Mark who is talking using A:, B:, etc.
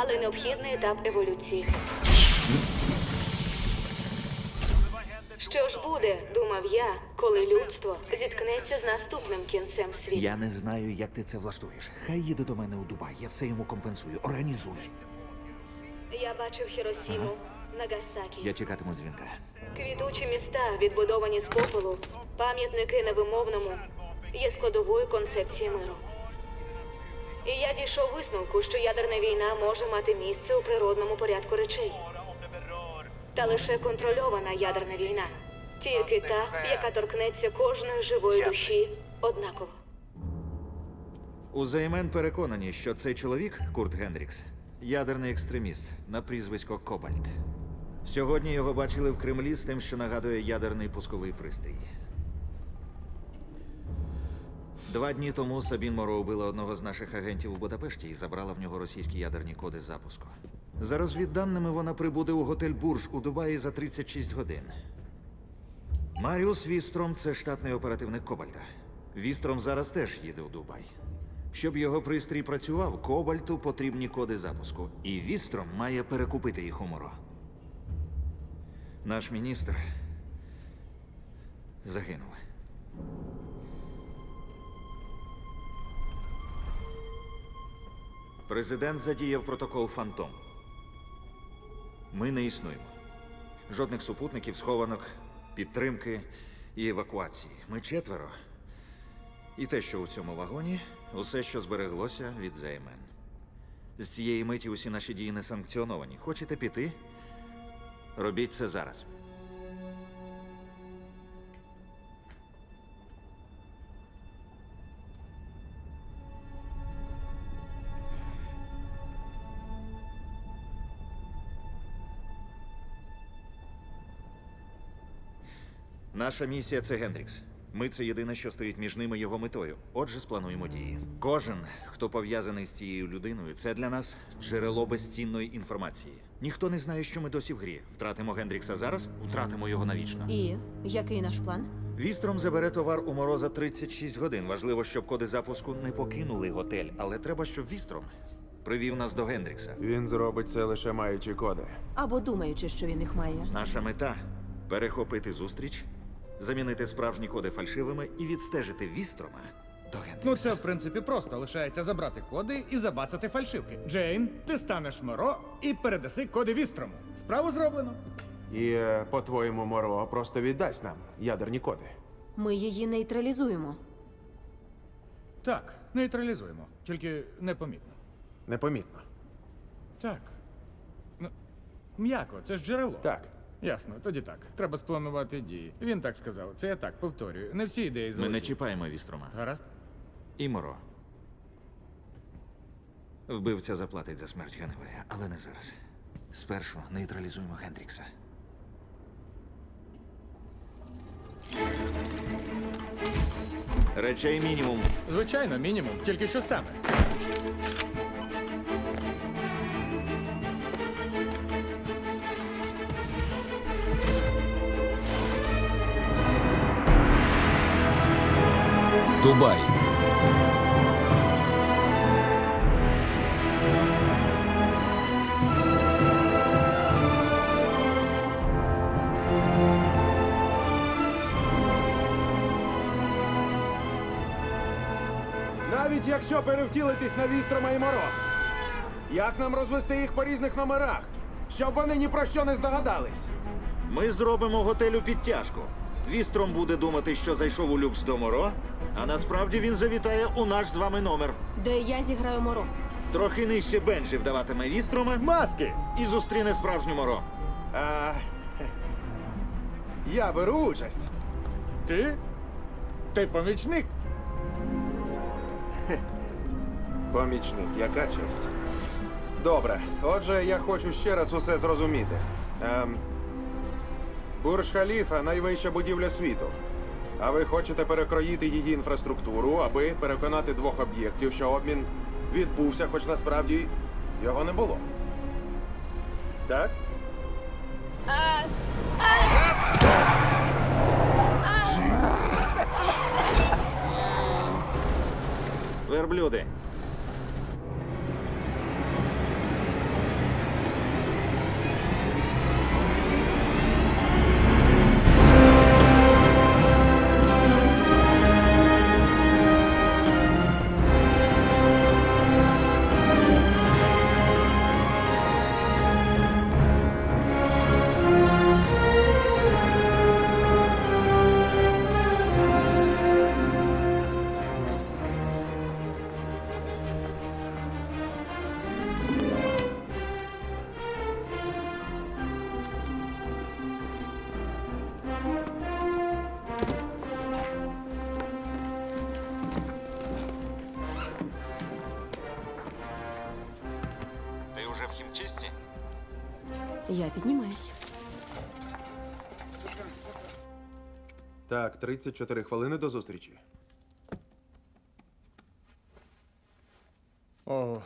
A: але необхідний етап еволюції. Що ж буде, думав я, коли людство зіткнеться з наступним кінцем світу.
B: Я не знаю, як ти це влаштуєш. Хай їде до мене у Дубай, я все йому компенсую. Організуй.
A: Я бачив Хіросіму, Нагасакі.
B: Я чекатиму дзвінка.
A: Квітучі міста, відбудовані з попелу, пам'ятники невимовному, є складовою концепції миру. І я дійшов висновку, що ядерна війна може мати місце у природному порядку речей. Та лише контрольована ядерна війна, тільки та, яка торкнеться кожної живої душі однаково.
B: Узаймен переконані, що цей чоловік, Курт Гендрікс, ядерний екстреміст на прізвисько Кобальт. Сьогодні його бачили в Кремлі з тим, що нагадує ядерний пусковий пристрій. Два дні тому Сабін Моро убила одного з наших агентів у Будапешті і забрала в нього російські ядерні коди запуску. За розвідданими вона прибуде у готель Бурж у Дубаї за 36 годин. Маріус Вістром це штатний оперативник Кобальта. Вістром зараз теж їде у Дубай. Щоб його пристрій працював, Кобальту потрібні коди запуску, і Вістром має перекупити їх у Моро. Наш міністр загинув. Президент задіяв протокол Фантом. Ми не існуємо. Жодних супутників, схованок, підтримки і евакуації. Ми четверо. І те, що у цьому вагоні, усе, що збереглося від займен. З цієї миті усі наші дії не санкціоновані. Хочете піти? Робіть це зараз. Наша місія це Гендрікс. Ми це єдине, що стоїть між ними його метою. Отже, сплануємо дії. Кожен, хто пов'язаний з цією людиною, це для нас джерело безцінної інформації. Ніхто не знає, що ми досі в грі. Втратимо Гендрікса зараз, втратимо його навічно.
C: І який наш план?
B: Вістром забере товар у мороза 36 годин. Важливо, щоб коди запуску не покинули готель, але треба, щоб Вістром привів нас до Гендрікса.
D: Він зробить це лише маючи коди.
C: Або думаючи, що він їх має.
B: Наша мета перехопити зустріч, замінити справжні коди фальшивими і відстежити Вістрома до Гендрікса.
E: Ну, це в принципі просто. Лишається забрати коди і забацати фальшивки. Джейн, ти станеш Моро і передаси коди Вістрому. Справу зроблено.
D: І, е, по-твоєму, Моро просто віддасть нам ядерні коди.
C: Ми її нейтралізуємо.
E: Так, нейтралізуємо. Тільки непомітно.
D: Непомітно.
E: Так. Ну, м'яко, це ж джерело.
D: Так.
E: Ясно, тоді так. Треба спланувати дії. Він так сказав. Це я так повторюю. Не всі ідеї
B: Ми
E: золоті.
B: не чіпаємо Вістрома.
E: Гаразд?
B: І Моро. Вбивця заплатить за смерть Геневея, але не зараз. Спершу нейтралізуємо Гендрікса. Речей мінімум.
E: Звичайно, мінімум. Тільки що саме.
F: Дубай.
D: Навіть якщо перевтілитись на Вістрома і Моро. Як нам розвести їх по різних номерах? Щоб вони ні про що не здогадались.
B: Ми зробимо готелю підтяжку. Вістром буде думати, що зайшов у люкс до Моро, а насправді він завітає у наш з вами номер.
C: Де я зіграю моро.
B: Трохи нижче Бенджі вдаватиме Вістрома
E: Маски!
B: і зустріне справжню Моро.
D: А... Я беру участь.
E: Ти? Ти помічник?
D: Помічник, яка честь. Добре, отже, я хочу ще раз усе зрозуміти. Ем... Бурж Халіфа найвища будівля світу. А ви хочете перекроїти її інфраструктуру, аби переконати двох об'єктів, що обмін відбувся, хоч насправді його не було. Так?
B: Верблюди.
F: Уже в хімчистці?
C: Я піднімаюсь.
D: Так, 34 хвилини до зустрічі.
E: О,